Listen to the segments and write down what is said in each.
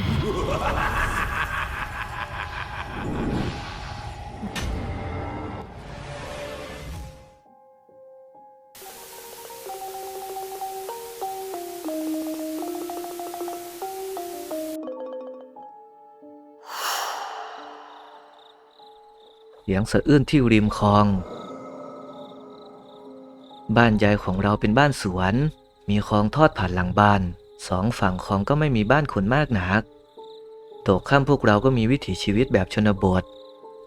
เสียงสะอื้นที่ริมคลอง บ้านยายของเราเป็นบ้านสวน มีคลองทอดผ่านหลังบ้าน สองฝั่งคลองก็ไม่มีบ้านคนมากนักตกค่ำพวกเราก็มีวิถีชีวิตแบบชนบท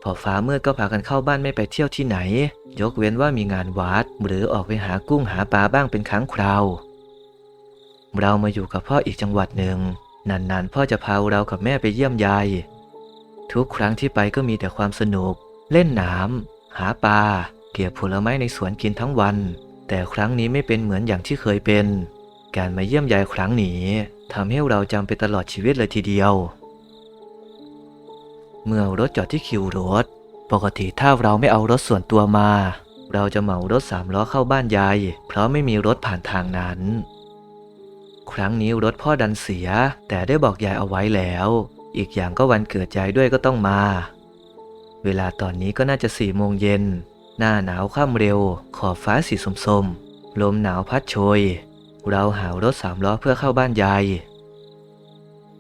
พอฟ้ามืดก็พากันเข้าบ้านไม่ไปเที่ยวที่ไหน ยกเว้นว่ามีงานวัด หรือออกไปหากุ้งหาปลาบ้างเป็นครั้งคราว เรามาอยู่กับพ่ออีกจังหวัดหนึ่ง นานๆ พ่อจะพาเรากับแม่ไปเยี่ยมยาย ทุกครั้งที่ไปก็มีแต่ความสนุก เล่นน้ำหาปลาเก็บผลไม้ในสวนกินทั้งวัน แต่ครั้งนี้ไม่เป็นเหมือนอย่างที่เคยเป็น การมาเยี่ยมยายครั้งนี้ทำให้เราจำไปตลอดชีวิตเลยทีเดียว เมื่อรถจอดที่คิวรถ ปกติถ้าเราไม่เอารถส่วนตัวมา เราจะเหมารถสามล้อเข้าบ้านยาย เพราะไม่มีรถผ่านทางนั้น ครั้งนี้รถพ่อดันเสีย แต่ได้บอกยายเอาไว้แล้ว อีกอย่างก็วันเกิดยายด้วยก็ต้องมา เวลาตอนนี้ก็น่าจะสี่โมงเย็น หน้าหนาวค่ำเร็ว ขอบฟ้าสีส้มๆลมหนาวพัดโชย เราหารถสามล้อเพื่อเข้าบ้านยาย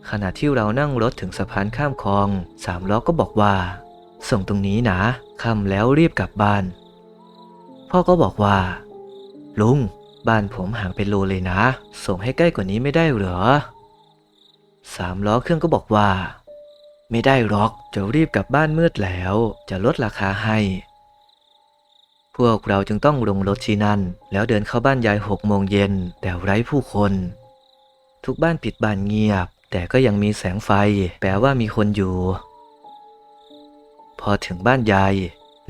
ขณะที่เรานั่งรถถึงสะพานข้ามคลองสามล้อก็บอกว่า ส่งตรงนี้นะค่ำแล้วรีบกลับบ้าน พ่อก็บอกว่า ลุง บ้านผมห่างเป็นโลเลยนะ ส่งให้ใกล้กว่านี้ไม่ได้เหรอสามล้อเครื่องก็บอกว่า ไม่ได้หรอกจะรีบกลับบ้านมืดแล้ว จะลดราคาให้ พวกเราจึงต้องลงรถที่นั่น แล้วเดินเข้าบ้านยายหกโมงเย็นแต่ไร้ผู้คน ทุกบ้านปิดบานเงียบ แต่ก็ยังมีแสงไฟ แปลว่ามีคนอยู่ พอถึงบ้านยาย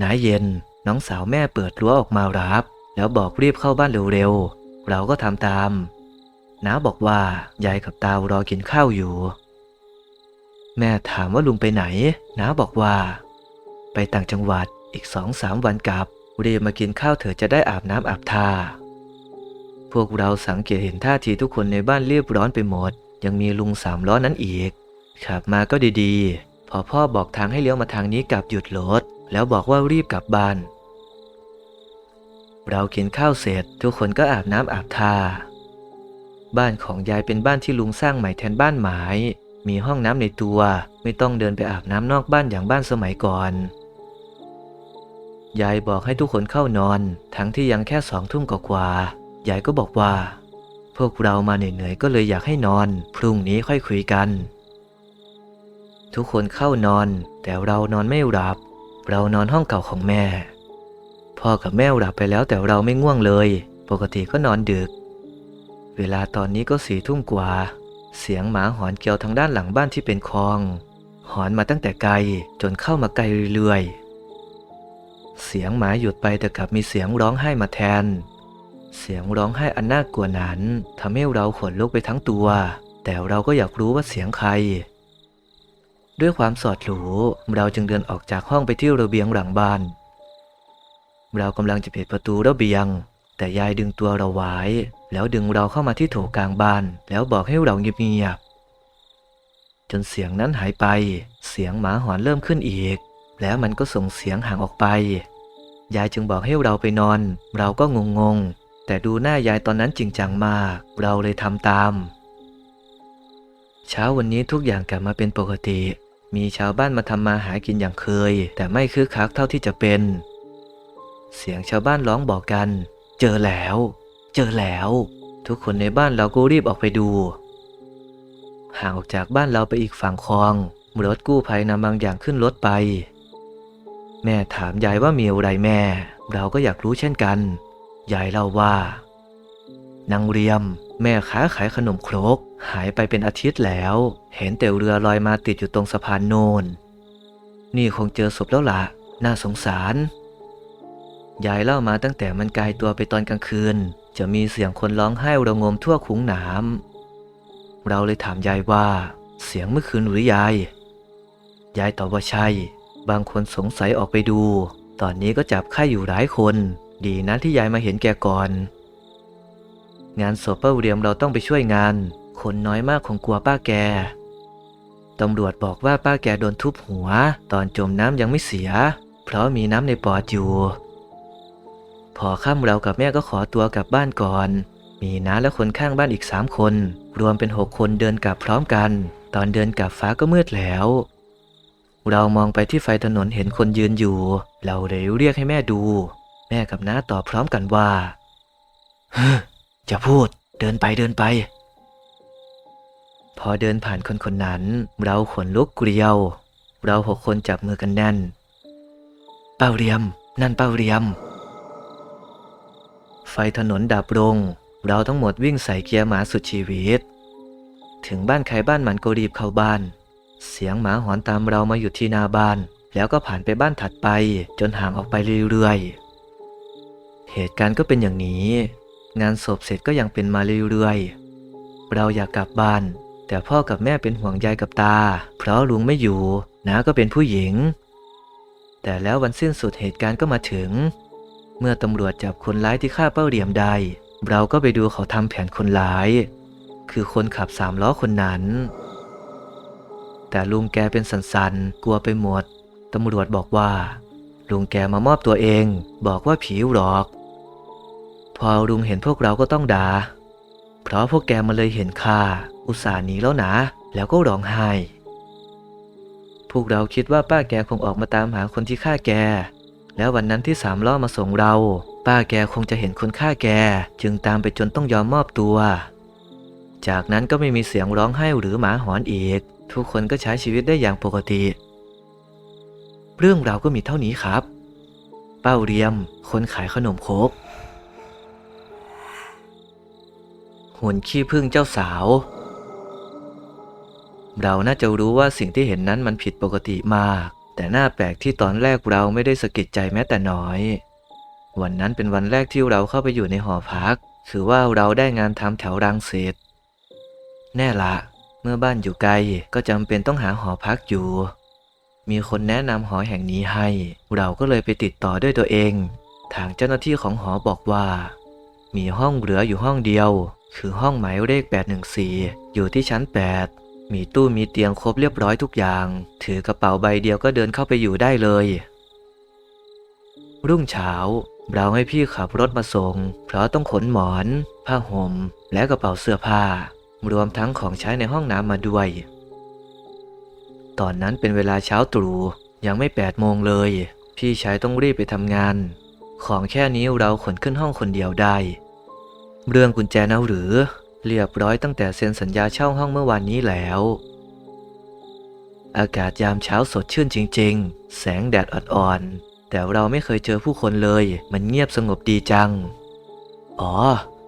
น้าเย็น น้องสาวแม่เปิดรั้วออกมารับ แล้วบอกรีบเข้าบ้านเร็วๆเราก็ทำตามน้าบอกว่ายายกับตารอกินข้าวอยู่ แม่ถามว่าลุงไปไหนน้าบอกว่า ไปต่างจังหวัดอีกสองสามวันกลับ รีบมากินข้าวเถอะจะได้อาบน้ำอาบท่าพวกเราสังเกตเห็นท่าทีทุกคนในบ้านเรียบร้อนไปหมด ยังมีลุงสามล้อนั้นอีก ขับมาก็ดีๆ พอพ่อบอกทางให้เลี้ยวมาทางนี้กลับหยุดรถแล้วบอกว่ารีบกลับบ้าน เรากินข้าวเสร็จ ทุกคนก็อาบน้ำอาบท่าบ้านของยายเป็นบ้านที่ลุงสร้างใหม่แทนบ้านไม้มีห้องน้ำในตัว ไม่ต้องเดินไปอาบน้ำนอกบ้านอย่างบ้านสมัยก่อน ยายบอกให้ทุกคนเข้านอน ทั้งที่ยังแค่สองทุ่มกว่า ยายก็บอกว่า พวกเรามาเหนื่อยๆก็เลยอยากให้นอน พรุ่งนี้ค่อยคุยกัน ทุกคนเข้านอน แต่เรานอนไม่หลับ เรานอนห้องเก่าของแม่ พ่อกับแม่หลับไปแล้วแต่เราไม่ง่วงเลย ปกติก็นอนดึก เวลาตอนนี้ก็สี่ทุ่มกว่า เสียงหมาหอนเกี่ยวทางด้านหลังบ้านที่เป็นคลอง หอนมาตั้งแต่ไกลจนเข้ามาไกลเรื่อยๆ เสียงหมาหยุดไปแต่กลับมีเสียงร้องไห้มาแทน เสียงร้องไห้อันน่ากลัวนั้นทำให้เราขนลุกไปทั้งตัว แต่เราก็อยากรู้ว่าเสียงใคร ด้วยความสอดหรูเราจึงเดินออกจากห้องไปที่ระเบียงหลังบ้าน เรากำลังจะเปิดประตูระเบียง แต่ยายดึงตัวเราไว้ แล้วดึงเราเข้ามาที่โถกลางบ้าน แล้วบอกให้เราเงียบๆจนเสียงนั้นหายไป เสียงหมาหอนเริ่มขึ้นอีก แล้วมันก็ส่งเสียงห่างออกไป ยายจึงบอกให้เราไปนอน เราก็งงๆ แต่ดูหน้ายายตอนนั้นจริงจังมาก เราเลยทำตาม เช้าวันนี้ทุกอย่างกลับมาเป็นปกติ มีชาวบ้านมาทำมาหากินอย่างเคย แต่ไม่คึกคักเท่าที่จะเป็น เสียงชาวบ้านร้องบอกกัน เจอแล้ว เจอแล้ว ทุกคนในบ้านเราก็รีบออกไปดูห่างออกจากบ้านเราไปอีกฝั่งคลอง รถกู้ภัยนำบางอย่างขึ้นรถไป แม่ถามยายว่ามีอะไรแม่ เราก็อยากรู้เช่นกัน ยายเล่าว่านางเรียม แม่ค้าขายขนมครก หายไปเป็นอาทิตย์แล้ว เห็นแต่เรือลอยมาติดอยู่ตรงสะพานโนนนี่คงเจอศพแล้วละ่ะ น่าสงสาร ยายเล่ามาตั้งแต่มันกลายตัวไปตอนกลางคืน จะมีเสียงคนร้องไห้ระงมทั่วคุ้งหนามเราเลยถามยายว่า เสียงเมื่อคืนหรือยาย ยายตอบว่าใช่ บางคนสงสัยออกไปดู ตอนนี้ก็จับไข้อยู่หลายคน ดีนะที่ยายมาเห็นแกก่อน งานศพป้าเรียมเราต้องไปช่วยงาน คนน้อยมากคงกลัวป้าแกตำรวจบอกว่าป้าแกโดนทุบหัว ตอนจมน้ำยังไม่เสีย เพราะมีน้ำในปอดอยู่ พอค่ำเรากับแม่ก็ขอตัวกลับบ้านก่อน มีน้าและคนข้างบ้านอีกสามคน รวมเป็นหกคนเดินกลับพร้อมกัน ตอนเดินกลับฟ้าก็มืดแล้ว เรามองไปที่ไฟถนนเห็นคนยืนอยู่ เราเลยเรียกให้แม่ดู แม่กับน้าตอบพร้อมกันว่าฮ้อจะพูดเดินไปเดินไป พอเดินผ่านคนคนนั้น เราขนลุกเกลียว เราหกคนจับมือกันแน่น เป้าเรียม นั่นเป้าเรียม ไฟถนนดับลง เราทั้งหมดวิ่งใส่เกียร์หมาสุดชีวิต ถึงบ้านใครบ้านมันก็รีบเข้าบ้าน เสียงหมาหอนตามเรามาอยู่ที่นาบ้าน แล้วก็ผ่านไปบ้านถัดไป จนห่างออกไปเรื่อยๆ เหตุการณ์ก็เป็นอย่างนี้ งานศพเสร็จก็ยังเป็นมาเรื่อยๆ เราอยากกลับบ้าน แต่พ่อกับแม่เป็นห่วงยายกับตา เพราะลุงไม่อยู่น้าก็เป็นผู้หญิง แต่แล้ววันสิ้นสุดเหตุการณ์ก็มาถึง เมื่อตำรวจจับคนร้ายที่ฆ่าเป้าเหลี่ยมได้ เราก็ไปดูเขาทำแผนคนร้าย คือคนขับสามล้อคนนั้น แต่ลุงแกเป็นสันๆ กลัวไปหมด ตำรวจบอกว่า ลุงแกมามอบตัวเอง บอกว่าผีหลอก พอลุงเห็นพวกเราก็ต้องด่า เพราะพวกแกมาเลยเห็นค่า อุตส่าห์หนีแล้วนะ แล้วก็ร้องไห้ พวกเราคิดว่าป้าแกคงออกมาตามหาคนที่ฆ่าแก แล้ววันนั้นที่สามล้อมาส่งเรา ป้าแกคงจะเห็นคนฆ่าแก จึงตามไปจนต้องยอมมอบตัว จากนั้นก็ไม่มีเสียงร้องไห้หรือหมาหอนอีก ทุกคนก็ใช้ชีวิตได้อย่างปกติ เรื่องราวก็มีเท่านี้ครับ เป้าเรียม คนขายขนมโคกหุ่นขี้ผึ้งเจ้าสาว เราน่าจะรู้ว่าสิ่งที่เห็นนั้นมันผิดปกติมาก แต่น่าแปลกที่ตอนแรกเราไม่ได้สะกิดใจแม้แต่น้อย วันนั้นเป็นวันแรกที่เราเข้าไปอยู่ในหอพัก คือว่าเราได้งานทำแถวรังสิตแน่ละ เมื่อบ้านอยู่ไกลก็จำเป็นต้องหาหอพักอยู่ มีคนแนะนำหอแห่งนี้ให้ เราก็เลยไปติดต่อด้วยตัวเอง ทางเจ้าหน้าที่ของหอบอกว่า มีห้องเหลืออยู่ห้องเดียว คือห้องหมายเลข 814 อยู่ที่ชั้น 8 มีตู้มีเตียงครบเรียบร้อยทุกอย่าง ถือกระเป๋าใบเดียวก็เดินเข้าไปอยู่ได้เลย รุ่งเช้าเราให้พี่ขับรถมาส่ง เพราะต้องขนหมอน ผ้าห่ม และกระเป๋าเสื้อผ้า รวมทั้งของใช้ในห้องน้ำมาด้วย ตอนนั้นเป็นเวลาเช้าตรู่ยังไม่แปดโมงเลย พี่ชายต้องรีบไปทำงาน ของแค่นี้เราขนขึ้นห้องคนเดียวได้ เรื่องกุญแจนะหรือเรียบร้อยตั้งแต่เซ็นสัญญาเช่าห้องเมื่อวานนี้แล้ว อากาศยามเช้าสดชื่นจริง ๆ แสงแดดอ่อนๆแต่เราไม่เคยเจอผู้คนเลย มันเงียบสงบดีจัง อ๋อ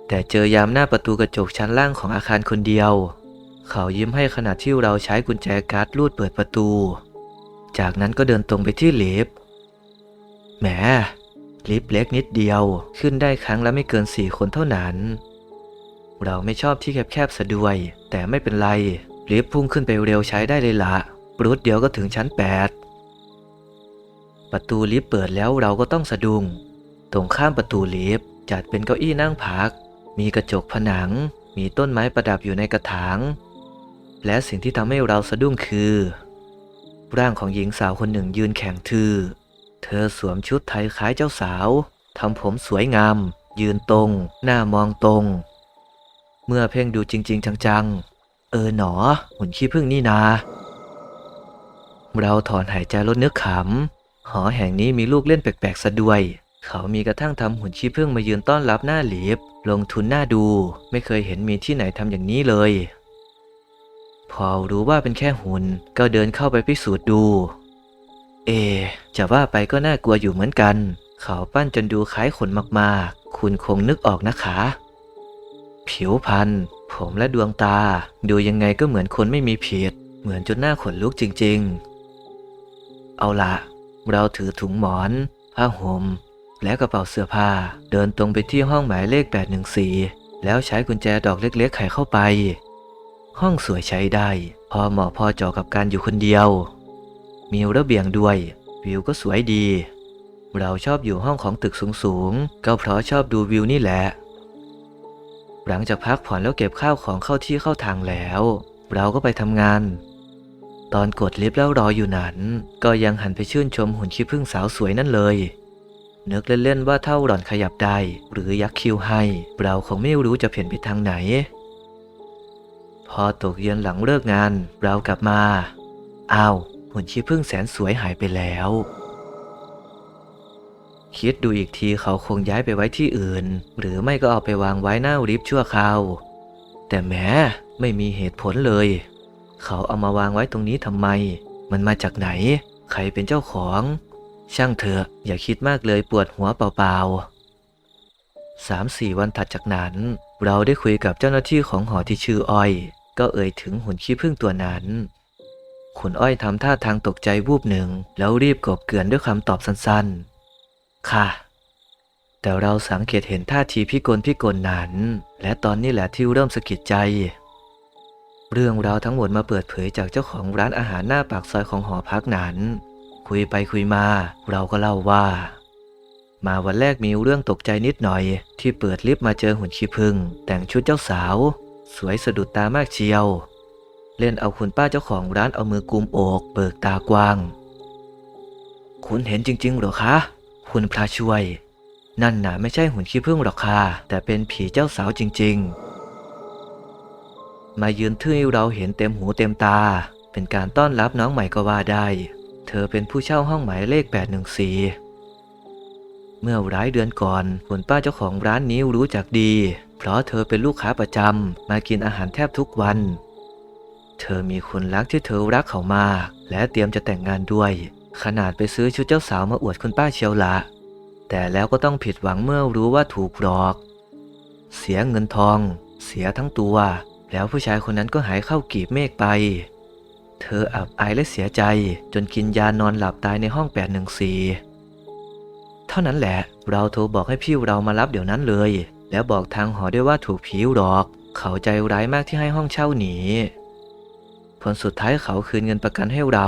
แต่เจอยามหน้าประตูกระจกชั้นล่างของอาคารคนเดียว เขายิ้มให้ขณะที่เราใช้กุญแจการ์ดลูดเปิดประตู จากนั้นก็เดินตรงไปที่ลิฟต์แหมลิฟต์เล็กนิดเดียวขึ้นได้ครั้งละไม่เกินสี่คนเท่านั้น เราไม่ชอบที่แคบๆซะดวย แต่ไม่เป็นไรลิฟต์พุ่งขึ้นไปเร็วใช้ได้เลยละปรุดเดียวก็ถึงชั้น 8 ประตูลิฟต์เปิดแล้วเราก็ต้องสะดุ้งตรงข้ามประตูลิฟต์จัดเป็นเก้าอี้นั่งพัก มีกระจกผนัง มีต้นไม้ประดับอยู่ในกระถาง และสิ่งที่ทำให้เราสะดุ้งคือ ร่างของหญิงสาวคนหนึ่งยืนแข็งทื่อ เธอสวมชุดไทยคล้ายเจ้าสาวทำผมสวยงาม ยืนตรง หน้ามองตรง เมื่อเพ่งดูจริง ๆ จังๆ เออหนอ หุ่นขี้ผึ้งนี่นา เราถอนหายใจลดเนึกขำหอแห่งนี้มีลูกเล่นแปลกๆซะด้วย เขามีกระทั่งทำหุ่นขี้ผึ้งมายืนต้อนรับหน้าหลีบลงทุนหน้าดู ไม่เคยเห็นมีที่ไหนทำอย่างนี้เลย พอรู้ว่าเป็นแค่หุ่นก็เดินเข้าไปพิสูจน์ดู เอ จะว่าไปก็น่ากลัวอยู่เหมือนกัน เขาปั้นจนดูคล้ายคนมากๆ คุณคงนึกออกนะคะ ผิวพรรณผมและดวงตา ดูยังไงก็เหมือนคนไม่มีผิด เหมือนจนหน้าขนลุกจริง ๆ เอาละเราถือถุงหมอน ผ้าห่ม และกระเป๋าเสื้อผ้า เดินตรงไปที่ห้องหมายเลข 814 แล้วใช้กุญแจดอกเล็กๆไขเข้าไป ห้องสวยใช้ได้ พอเหมาะพอเจาะกับการอยู่คนเดียว มีระเบียงด้วย วิวก็สวยดี เราชอบอยู่ห้องของตึกสูงๆ ก็เพราะชอบดูวิวนี่แหละ หลังจากพักผ่อนแล้วเก็บข้าวของเข้าที่เข้าทางแล้ว เราก็ไปทำงานตอนกดลิฟต์แล้วรออยู่นั้น ก็ยังหันไปชื่นชมหุ่นขี้ผึ้งสาวสวยนั่นเลย นึกเล่นๆว่าเท่าหล่อนขยับได้ หรือยักคิ้วให้ เราคงไม่รู้จะเพ่นไปทางไหน พอตกเย็นหลังเลิกงาน เรากลับมาอ้าวหุ่นขี้ผึ้งแสนสวยหายไปแล้ว คิดดูอีกทีเขาคงย้ายไปไว้ที่อื่น หรือไม่ก็เอาไปวางไว้หน้าลิฟชั่วคราวแต่แหม้ไม่มีเหตุผลเลย เขาเอามาวางไว้ตรงนี้ทำไม มันมาจากไหน ใครเป็นเจ้าของ ช่างเถอะ อย่าคิดมากเลยปวดหัวเปล่าๆสามสี่วันถัดจากนั้น เราได้คุยกับเจ้าหน้าที่ของหอที่ชื่ออ้อย ก็เอ่ยถึงหุ่นขี้ผึ้งตัวนั้นขุนอ้อยทำท่าทางตกใจวูบหนึ่ง แล้วรีบกบเกลื่อนด้วยคำตอบสั้นๆ ค่ะ แต่เราสังเกตเห็นท่าทีพิกลพิกลนั้น และตอนนี้แหละที่เริ่มสะกิดใจ เรื่องราวทั้งหมดมาเปิดเผยจากเจ้าของร้านอาหารหน้าปากซอยของหอพักนั้น คุยไปคุยมา เราก็เล่าว่า มาวันแรกมีเรื่องตกใจนิดหน่อย ที่เปิดลิฟต์มาเจอหุ่นขี้ผึ้งแต่งชุดเจ้าสาว สวยสะดุดตามากเชียว เล่นเอาคุณป้าเจ้าของร้านเอามือกุมอกเบิกตากว้าง คุณเห็นจริงๆหรอคะ คุณพระช่วย นั่นน่ะไม่ใช่หุ่นขี้ผึ้งหรอกค่ะแต่เป็นผีเจ้าสาวจริง ๆมายืนทื่อเราเห็นเต็มหูเต็มตา เป็นการต้อนรับน้องใหม่ก็ว่าได้ เธอเป็นผู้เช่าห้องหมายเลข 814 เมื่อหลายเดือนก่อนคุณป้าเจ้าของร้านนี้รู้จักดี เพราะเธอเป็นลูกค้าประจำมากินอาหารแทบทุกวัน เธอมีคนรักที่เธอรักเขามาก และเตรียมจะแต่งงานด้วย ขนาดไปซื้อชุดเจ้าสาวมาอวดคุณป้าเชียวละ แต่แล้วก็ต้องผิดหวังเมื่อรู้ว่าถูกหลอก เสียเงินทอง เสียทั้งตัว แล้วผู้ชายคนนั้นก็หายเข้ากีบเมฆไป เธออับอายและเสียใจจนกินยานอนหลับตายในห้อง 814 เท่านั้นแหละ เราโทรบอกให้พี่เรามารับเดี๋ยวนั้นเลย แล้วบอกทางหอด้วยว่าถูกผีหลอก เขาใจร้ายมากที่ให้ห้องเช่าหนี ผลสุดท้ายเขาคืนเงินประกันให้เรา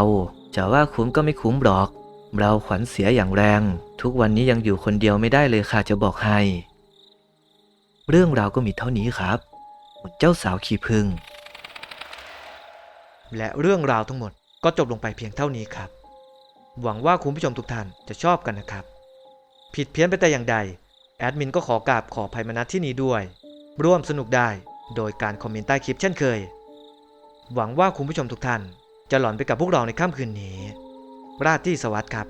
จะว่าคุ้มก็ไม่คุ้มหรอก เราขวัญเสียอย่างแรง ทุกวันนี้ยังอยู่คนเดียวไม่ได้เลยค่ะจะบอกให้ เรื่องราวก็มีเท่านี้ครับ เจ้าสาวขี้ผึ้ง และเรื่องราวทั้งหมดก็จบลงไปเพียงเท่านี้ครับ หวังว่าคุณผู้ชมทุกท่านจะชอบกันนะครับ ผิดเพี้ยนไปแต่อย่างใด แอดมินก็ขอกราบขอภัยมาณที่นี้ด้วย ร่วมสนุกได้โดยการคอมเมนต์ใต้คลิปเช่นเคย หวังว่าคุณผู้ชมทุกท่าน จะหลอนไปกับพวกเราในค่ำคืนนี้ ราตรีสวัสดิ์ครับ